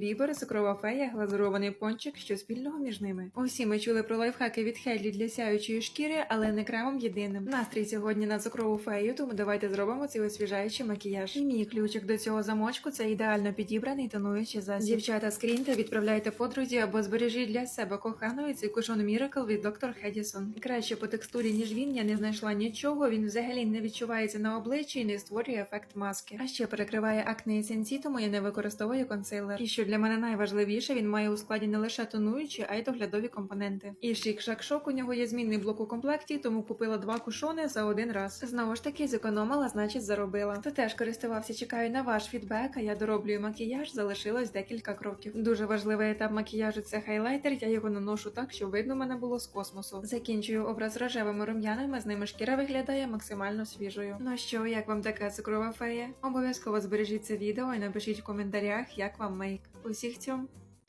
Бібер, цукрова фея, глазурований пончик, що спільного між ними. Усі ми чули про лайфхаки від Хейлі для сяючої шкіри, але не кремом єдиним. Настрій сьогодні на цукрову фею, тому давайте зробимо цей освіжаючий макіяж. І мій ключик до цього замочку це ідеально підібраний тонуючий засіб. Дівчата, скріньте, відправляйте подрузі або збережіть для себе коханої цей кушон Miracle від доктор Хедісон. Краще по текстурі, ніж він, я не знайшла нічого. Він взагалі не відчувається на обличчі і не створює ефект маски. А ще перекриває акне і синці, тому я не використовую консилер. І що для мене найважливіше, він має у складі не лише тонуючі, а й доглядові компоненти. І шик шак шок у нього є змінний блок у комплекті, тому купила два кушони за один раз. Знову ж таки, зекономила, значить заробила. Хто теж користувався, чекаю на ваш фідбек, а я дороблюю макіяж, залишилось декілька кроків. Дуже важливий етап макіяжу це хайлайтер. Я його наношу так, щоб видно мене було з космосу. Закінчую образ рожевими рум'янами, з ними шкіра виглядає максимально свіжою. Ну що, як вам така цукрова фея? Обов'язково збережіть це відео і напишіть в коментарях, як вам мейк. Усіх цьом.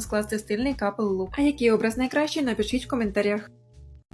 скласти стильний капел лук. А який образ найкращий, напишіть в коментарях.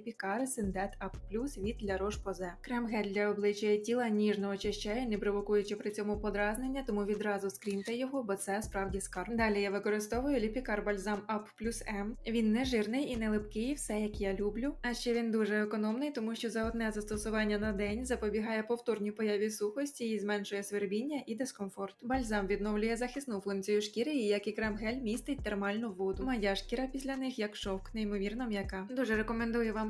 Ліпікари Синдет Up Plus від для Roche Posay. Крем-гель для обличчя і тіла ніжно очищає, не провокуючи при цьому подразнення, тому відразу скріньте його, бо це справді скарб. Далі я використовую Ліпікар Бальзам Up Plus M. Він не жирний і не липкий, все як я люблю. А ще він дуже економний, тому що за одне застосування на день запобігає повторній появі сухості і зменшує свербіння і дискомфорт. Бальзам відновлює захисну функцію шкіри, і як і крем-гель містить термальну воду. Моя шкіра після них як шовк, неймовірно м'яка. Дуже рекомендую вам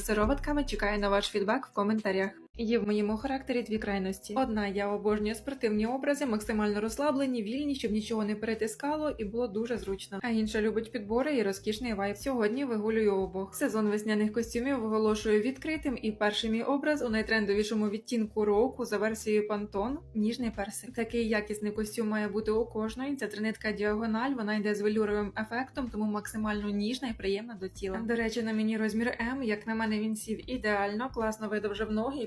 сироватками, чекаю на ваш фідбек в коментарях. Є в моєму характері дві крайності. Одна я обожнюю спортивні образи, максимально розслаблені, вільні, щоб нічого не перетискало і було дуже зручно. А інша любить підбори і розкішний вайб. Сьогодні вигулюю обох. Сезон весняних костюмів оголошую відкритим, і перший мій образ у найтрендовішому відтінку року за версією Pantone – ніжний персик. Такий якісний костюм має бути у кожної. Ця тринитка діагональ, вона йде з велюровим ефектом, тому максимально ніжна і приємна до тіла. До речі, на мені розмір М, як на мене, він сів ідеально, класно видовжив ноги і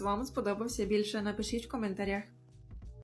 вам сподобався більше? Напишіть в коментарях.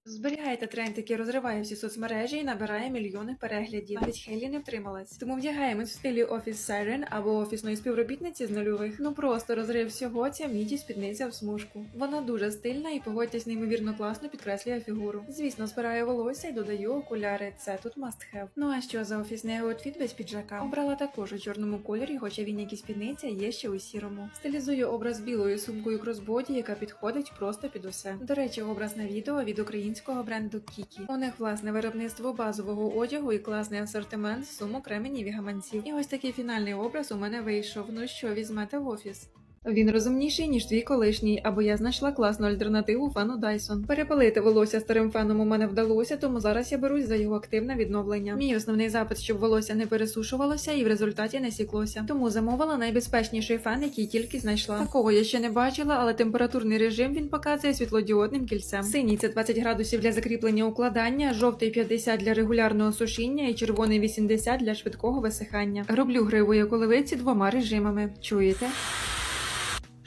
Зберігайте тренд, який розриває всі соцмережі і набирає мільйони переглядів. Навіть Хейлі не втрималась. Тому вдягаємось в стилі офіс Siren або офісної співробітниці з нульових. Ну просто розрив всього ця міді спідниця в смужку. Вона дуже стильна і погодьтесь, неймовірно класно підкреслює фігуру. Звісно, збираю волосся і додаю окуляри. Це тут must have. Ну а що за офісний аутфіт без піджака? Обрала також у чорному кольорі, хоча він як і спідниця є ще у сірому. Стилізую образ білою сумкою кросбоді, яка підходить просто під усе. До речі, образ на відео від українського бренду Кікі. У них власне виробництво базового одягу і класний асортимент сумок, ременів і гаманців. І ось такий фінальний образ у мене вийшов. Ну що, візьмете в офіс? Він розумніший, ніж твій колишній, або я знайшла класну альтернативу фену Dyson. Перепалити волосся старим феном у мене вдалося, тому зараз я берусь за його активне відновлення. Мій основний запит, щоб волосся не пересушувалося і в результаті не сіклося. Тому замовила найбезпечніший фен, який тільки знайшла. Такого я ще не бачила, але температурний режим він показує світлодіодним кільцем. Синій це 20 градусів для закріплення укладання, жовтий 50 для регулярного сушіння і червоний 80 для швидкого висихання. Роблю гриву як оливиці двома режимами. Чуєте?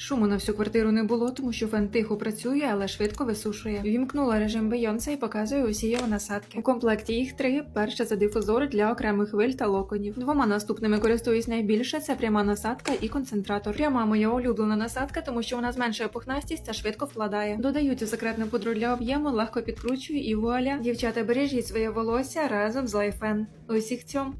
Шуму на всю квартиру не було, тому що фен тихо працює, але швидко висушує. Вімкнула режим Бейонса і показує усі його насадки. У комплекті їх три: перша за дифузор для окремих хвиль та локонів. Двома наступними користуюсь найбільше. Це пряма насадка і концентратор. Пряма моя улюблена насадка, тому що вона зменшує пухнастість та швидко вкладає. Додаються секретне пудру для об'єму, легко підкручую і вуаля. Дівчата, бережіть своє волосся разом з лайфен. Усіх цьом.